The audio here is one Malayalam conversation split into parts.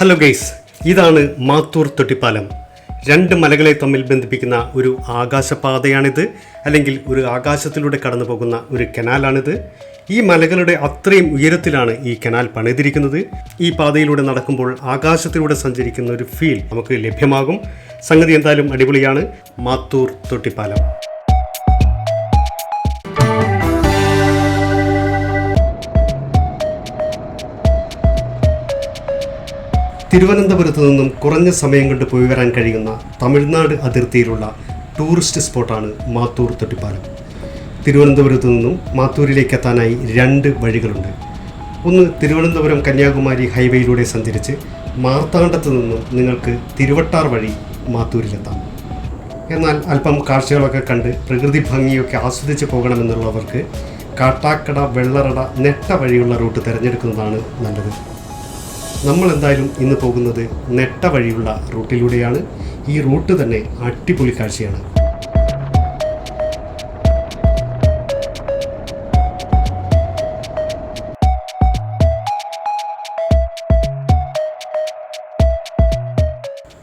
ഹലോ ഗൈസ് ഇതാണ് മാത്തൂർ തൊട്ടിപ്പാലം. രണ്ട് മലകളെ തമ്മിൽ ബന്ധിപ്പിക്കുന്ന ഒരു ആകാശപാതയാണിത് അല്ലെങ്കിൽ ഒരു ആകാശത്തിലൂടെ കടന്നു പോകുന്ന ഒരു കനാലാണിത്. ഈ മലകളുടെ അത്രയും ഉയരത്തിലാണ് ഈ കനാൽ പണിതിരിക്കുന്നത്. ഈ പാതയിലൂടെ നടക്കുമ്പോൾ ആകാശത്തിലൂടെ സഞ്ചരിക്കുന്ന ഒരു ഫീൽ നമുക്ക് ലഭ്യമാകും. സംഗതി എന്തായാലും അടിപൊളിയാണ്. മാത്തൂർ തൊട്ടിപ്പാലം. തിരുവനന്തപുരത്ത് നിന്നും കുറഞ്ഞ സമയം കൊണ്ട് പോയി വരാൻ കഴിയുന്ന തമിഴ്നാട് അതിർത്തിയിലുള്ള ടൂറിസ്റ്റ് സ്പോട്ടാണ് മാത്തൂർ തൊട്ടിപ്പാലം. തിരുവനന്തപുരത്ത് നിന്നും മാത്തൂരിലേക്ക് എത്താനായി രണ്ട് വഴികളുണ്ട്. ഒന്ന് തിരുവനന്തപുരം കന്യാകുമാരി ഹൈവേയിലൂടെ സഞ്ചരിച്ച് മാർത്താണ്ഡത്ത് നിന്നും നിങ്ങൾക്ക് തിരുവട്ടാർ വഴി മാത്തൂരിലെത്താം. എന്നാൽ അല്പം കാഴ്ചകളൊക്കെ കണ്ട് പ്രകൃതി ഭംഗിയൊക്കെ ആസ്വദിച്ച് പോകണമെന്നുള്ളവർക്ക് കാട്ടാക്കട വെള്ളറട നെട്ട വഴിയുള്ള റൂട്ട് തിരഞ്ഞെടുക്കുന്നതാണ് നല്ലത്. നമ്മൾ എന്തായാലും ഇന്ന് പോകുന്നത് നെട്ട വഴിയുള്ള റൂട്ടിലൂടെയാണ്. ഈ റൂട്ട് തന്നെ അടിപൊളി കാഴ്ചയാണ്.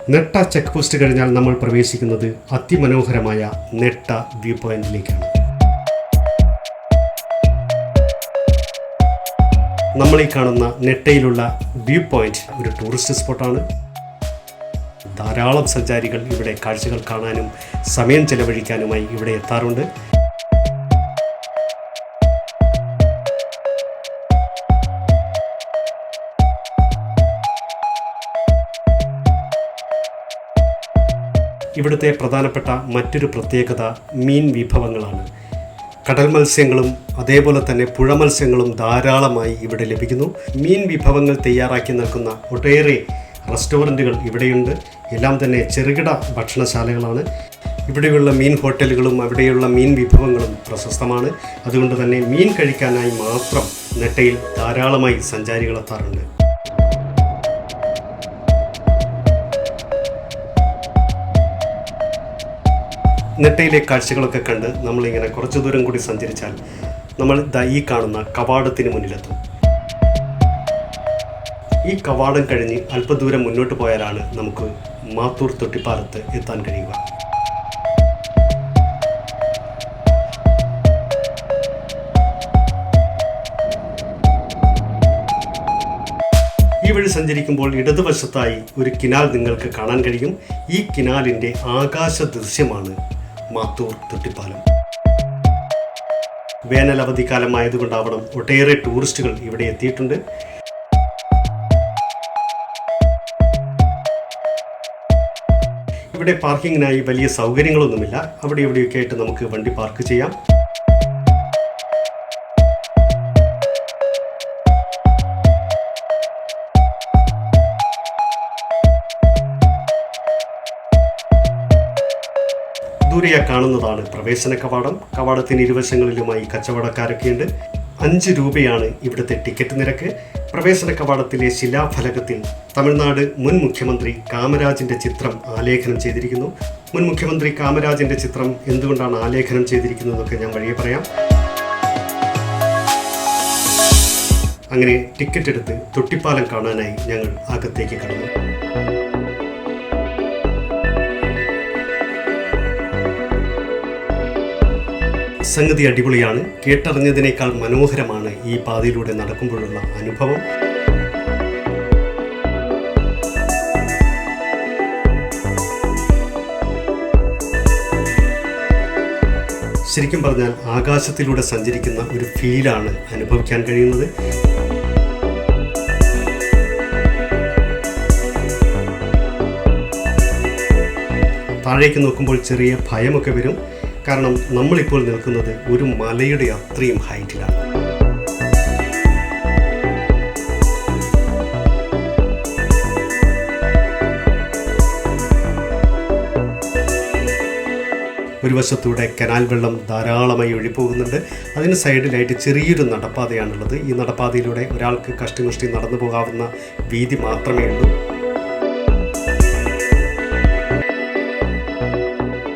നെട്ട ചെക്ക് പോസ്റ്റ് കഴിഞ്ഞാൽ നമ്മൾ പ്രവേശിക്കുന്നത് അതിമനോഹരമായ നെട്ട വ്യൂ പോയിന്റിലേക്കാണ്. നമ്മൾ ഈ കാണുന്ന നെട്ടയിലുള്ള വ്യൂ പോയിന്റ് ഒരു ടൂറിസ്റ്റ് സ്പോട്ടാണ്. ധാരാളം സഞ്ചാരികൾ ഇവിടെ കാഴ്ചകൾ കാണാനും സമയം ചെലവഴിക്കാനുമായി ഇവിടെ എത്താറുണ്ട്. ഇവിടുത്തെ പ്രധാനപ്പെട്ട മറ്റൊരു പ്രത്യേകത മീൻ വിഭവങ്ങളാണ്. കടൽ മത്സ്യങ്ങളും അതേപോലെ തന്നെ പുഴ മത്സ്യങ്ങളും ധാരാളമായി ഇവിടെ ലഭിക്കുന്നു. മീൻ വിഭവങ്ങൾ തയ്യാറാക്കി നൽകുന്ന ഒട്ടേറെ റെസ്റ്റോറന്റുകൾ ഇവിടെയുണ്ട്. എല്ലാം തന്നെ ചെറുകിട ഭക്ഷണശാലകളാണ്. ഇവിടെയുള്ള മീൻ ഹോട്ടലുകളും അവിടെയുള്ള മീൻ വിഭവങ്ങളും പ്രശസ്തമാണ്. അതുകൊണ്ട് തന്നെ മീൻ കഴിക്കാനായി മാത്രം നെട്ടയിൽ ധാരാളമായി സഞ്ചാരികളെത്താറുണ്ട് നെട്ടയിലെ കാഴ്ചകളൊക്കെ കണ്ട് നമ്മളിങ്ങനെ കുറച്ചു ദൂരം കൂടി സഞ്ചരിച്ചാൽ നമ്മൾ ഈ കാണുന്ന കവാടത്തിന് മുന്നിലെത്തും. ഈ കവാടം കഴിഞ്ഞ് അല്പദൂരം മുന്നോട്ട് പോയാലാണ് നമുക്ക് മാത്തൂർ തൊട്ടിപ്പാലത്ത് എത്താൻ കഴിയുക. ഈ വഴി സഞ്ചരിക്കുമ്പോൾ ഇടതുവശത്തായി ഒരു കിനാൽ നിങ്ങൾക്ക് കാണാൻ കഴിയും. ഈ കിനാലിന്റെ ആകാശ ദൃശ്യമാണ് മാത്തൂർ തൊട്ടിപ്പാലം. വേനൽ അവധിക്കാലം ആയതുകൊണ്ടാവണം ഒട്ടേറെ ടൂറിസ്റ്റുകൾ ഇവിടെ എത്തിയിട്ടുണ്ട്. ഇവിടെ പാർക്കിങ്ങിനായി വലിയ സൗകര്യങ്ങളൊന്നുമില്ല. അവിടെ ഇവിടെയൊക്കെ ആയിട്ട് നമുക്ക് വണ്ടി പാർക്ക് ചെയ്യാം. ദൂരെയാ കാണുന്നതാണ് പ്രവേശന കവാടം. കവാടത്തിന് ഇരുവശങ്ങളിലുമായി കച്ചവടക്കാരൊക്കെ ഉണ്ട്. അഞ്ച് രൂപയാണ് ഇവിടുത്തെ ടിക്കറ്റ് നിരക്ക്. പ്രവേശന കവാടത്തിലെ ശിലാഫലകത്തിൽ തമിഴ്നാട് മുൻ മുഖ്യമന്ത്രി കാമരാജിന്റെ ചിത്രം ആലേഖനം ചെയ്തിരിക്കുന്നു. മുൻ മുഖ്യമന്ത്രി കാമരാജിന്റെ ചിത്രം എന്തുകൊണ്ടാണ് ആലേഖനം ചെയ്തിരിക്കുന്നതെന്നൊക്കെ ഞാൻ വഴിയെ പറയാം. അങ്ങനെ ടിക്കറ്റ് എടുത്ത് തൊട്ടിപ്പാലം കാണാനായി ഞങ്ങൾ അകത്തേക്ക് കടന്നു. സംഗതി അടിപൊളിയാണ്. കേട്ടറിഞ്ഞതിനേക്കാൾ മനോഹരമാണ് ഈ പാതയിലൂടെ നടക്കുമ്പോഴുള്ള അനുഭവം. ശരിക്കും പറഞ്ഞാൽ ആകാശത്തിലൂടെ സഞ്ചരിക്കുന്ന ഒരു ഫീലാണ് അനുഭവിക്കാൻ കഴിയുന്നത്. താഴേക്ക് നോക്കുമ്പോൾ ചെറിയ ഭയമൊക്കെ വരും. കാരണം നമ്മളിപ്പോൾ നിൽക്കുന്നത് ഒരു മലയുടെ അത്രയും ഹൈറ്റിലാണ്. ഒരു വശത്തൂടെ കനാൽ വെള്ളം ധാരാളമായി ഒഴിപ്പോകുന്നുണ്ട് അതിന് സൈഡിലായിട്ട് ചെറിയൊരു നടപ്പാതയാണുള്ളത്. ഈ നടപ്പാതയിലൂടെ ഒരാൾക്ക് കഷ്ടിമുഷ്ടി നടന്നു പോകാവുന്ന വീതി മാത്രമേ ഉള്ളൂ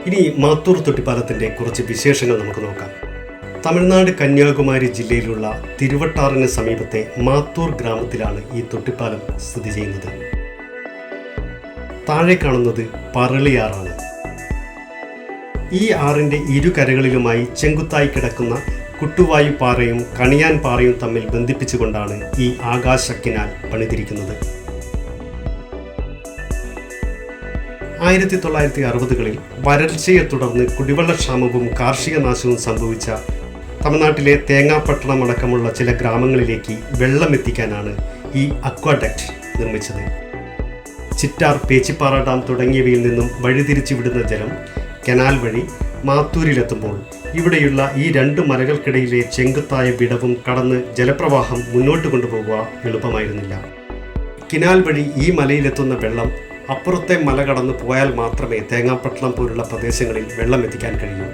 ഇനി മാത്തൂർ തൊട്ടിപ്പാലത്തിന്റെ കുറച്ച് വിശേഷങ്ങൾ നമുക്ക് നോക്കാം. തമിഴ്നാട് കന്യാകുമാരി ജില്ലയിലുള്ള തിരുവട്ടാറിന് സമീപത്തെ മാത്തൂർ ഗ്രാമത്തിലാണ് ഈ തൊട്ടിപ്പാലം സ്ഥിതി ചെയ്യുന്നത്. താഴെ കാണുന്നത് പറളിയാറാണ്. ഈ ആറിന്റെ ഇരുകരകളിലുമായി ചെങ്കുത്തായി കിടക്കുന്ന കുട്ടുവായു പാറയും കണിയാൻ പാറയും തമ്മിൽ ബന്ധിപ്പിച്ചുകൊണ്ടാണ് ഈ ആകാശക്കിനാൽ പണിതിരിക്കുന്നത്. ആയിരത്തി തൊള്ളായിരത്തി അറുപതുകളിൽ വരൾച്ചയെ തുടർന്ന് കുടിവെള്ളക്ഷാമവും കാർഷിക നാശവും സംഭവിച്ച തമിഴ്നാട്ടിലെ തേങ്ങാപ്പട്ടണം അടക്കമുള്ള ചില ഗ്രാമങ്ങളിലേക്ക് വെള്ളം എത്തിക്കാനാണ് ഈ അക്വാഡക്റ്റ് നിർമ്മിച്ചത്. ചിറ്റാർ പേച്ചിപ്പാറ ഡാം തുടങ്ങിയവയിൽ നിന്നും വഴിതിരിച്ചു വിടുന്ന ജലം കനാൽ വഴി മാത്തൂരിലെത്തുമ്പോൾ ഇവിടെയുള്ള ഈ രണ്ട് മലകൾക്കിടയിലെ ചെങ്കുത്തായ വിടവും കടന്ന് ജലപ്രവാഹം മുന്നോട്ട് കൊണ്ടുപോകുക എളുപ്പമായിരുന്നില്ല. കിനാൽ വഴി ഈ മലയിലെത്തുന്ന വെള്ളം അപ്പുറത്തെ മല കടന്നു പോയാൽ മാത്രമേ തേങ്ങാപ്പട്ടണം പോലുള്ള പ്രദേശങ്ങളിൽ വെള്ളം എത്തിക്കാൻ കഴിയൂ.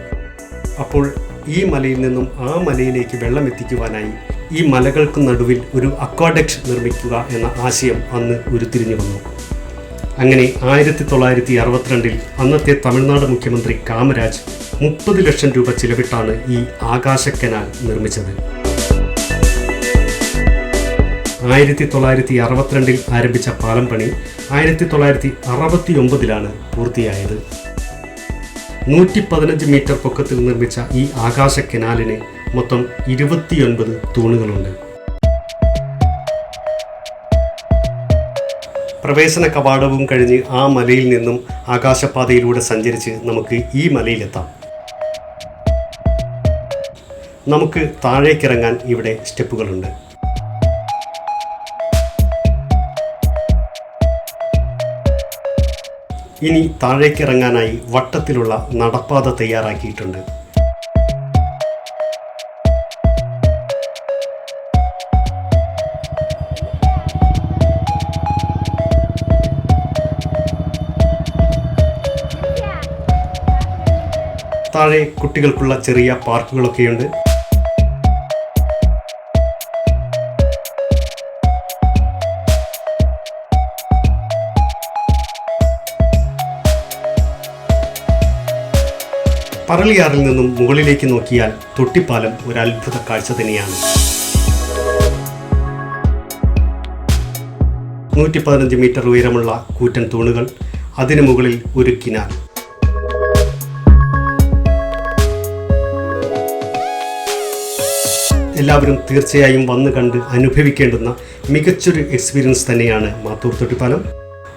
അപ്പോൾ ഈ മലയിൽ നിന്നും ആ മലയിലേക്ക് വെള്ളം എത്തിക്കുവാനായി ഈ മലകൾക്ക് നടുവിൽ ഒരു അക്വാഡക്ട് നിർമ്മിക്കുക എന്ന ആശയം അന്ന് ഉരുത്തിരിഞ്ഞു വന്നു. അങ്ങനെ ആയിരത്തി തൊള്ളായിരത്തി അറുപത്തിരണ്ടിൽ അന്നത്തെ തമിഴ്നാട് മുഖ്യമന്ത്രി കാമരാജ് മുപ്പത് ലക്ഷം രൂപ ചിലവിട്ടാണ് ഈ ആകാശ കനാൽ നിർമ്മിച്ചത്. ആയിരത്തി തൊള്ളായിരത്തി അറുപത്തിരണ്ടിൽ ആരംഭിച്ച പാലം പണി ആയിരത്തി തൊള്ളായിരത്തി അറുപത്തി ഒമ്പതിലാണ് പൂർത്തിയായത്. നൂറ്റി പതിനഞ്ച് മീറ്റർ പൊക്കത്തിൽ നിർമ്മിച്ച ഈ ആകാശ കനാലിന് മൊത്തം ഇരുപത്തിയൊൻപത് തൂണുകളുണ്ട്. പ്രവേശന കവാടവും കഴിഞ്ഞ് ആ മലയിൽ നിന്നും ആകാശപാതയിലൂടെ സഞ്ചരിച്ച് നമുക്ക് ഈ മലയിലെത്താം. നമുക്ക് താഴേക്കിറങ്ങാൻ ഇവിടെ സ്റ്റെപ്പുകളുണ്ട്. ഇനി താഴേക്ക് ഇറങ്ങാനായി വട്ടത്തിലുള്ള നടപ്പാത തയ്യാറാക്കിയിട്ടുണ്ട്. താഴെ കുട്ടികൾക്കുള്ള ചെറിയ പാർക്കുകളൊക്കെയുണ്ട്. പറളിയാറിൽ നിന്നും മുകളിലേക്ക് നോക്കിയാൽ തൊട്ടിപ്പാലം ഒരു അത്ഭുത കാഴ്ച തന്നെയാണ്. നൂറ്റി പതിനഞ്ച് മീറ്റർ ഉയരമുള്ള കൂറ്റൻ തൂണുകൾ അതിനു മുകളിൽ ഒരു കിനാർ എല്ലാവരും തീർച്ചയായും വന്ന് കണ്ട് അനുഭവിക്കേണ്ടുന്ന മികച്ചൊരു എക്സ്പീരിയൻസ് തന്നെയാണ് മാത്തൂർ തൊട്ടിപ്പാലം.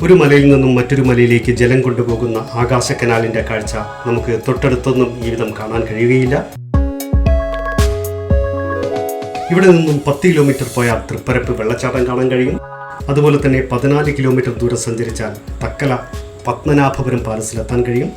ഒരു മലയിൽ നിന്നും മറ്റൊരു മലയിലേക്ക് ജലം കൊണ്ടുപോകുന്ന ആകാശ കനാലിന്റെ കാഴ്ച നമുക്ക് തൊട്ടടുത്തൊന്നും വിധം കാണാൻ കഴിയുകയില്ല. ഇവിടെ നിന്നും പത്ത് കിലോമീറ്റർ പോയാൽ തൃപ്പരപ്പ് വെള്ളച്ചാട്ടം കാണാൻ കഴിയും. അതുപോലെ തന്നെ പതിനാല് കിലോമീറ്റർ ദൂരം സഞ്ചരിച്ചാൽ തക്കല പത്മനാഭപുരം പാലസിലെത്താൻ കഴിയും.